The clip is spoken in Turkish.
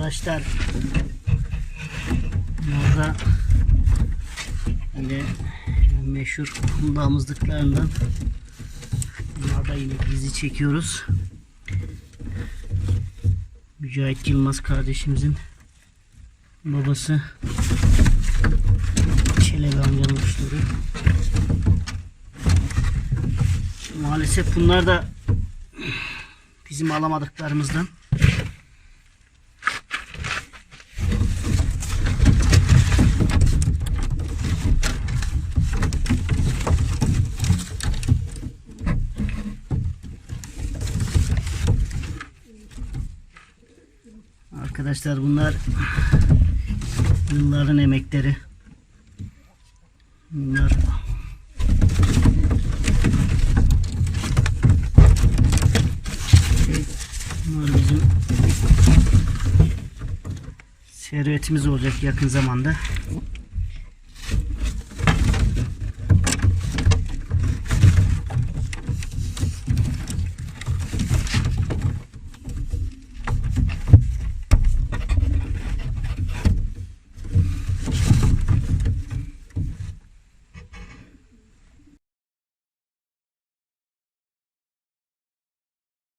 Arkadaşlar burada yine meşhur damızlıklarından bunlar da yine gizli çekiyoruz. Mücahit Yılmaz kardeşimizin babası Çelebi amcanın kuşları. Maalesef bunlar da bizim alamadıklarımızdan. Arkadaşlar bunlar yılların emekleri. Bunlar bunlar bizim servetimiz olacak yakın zamanda.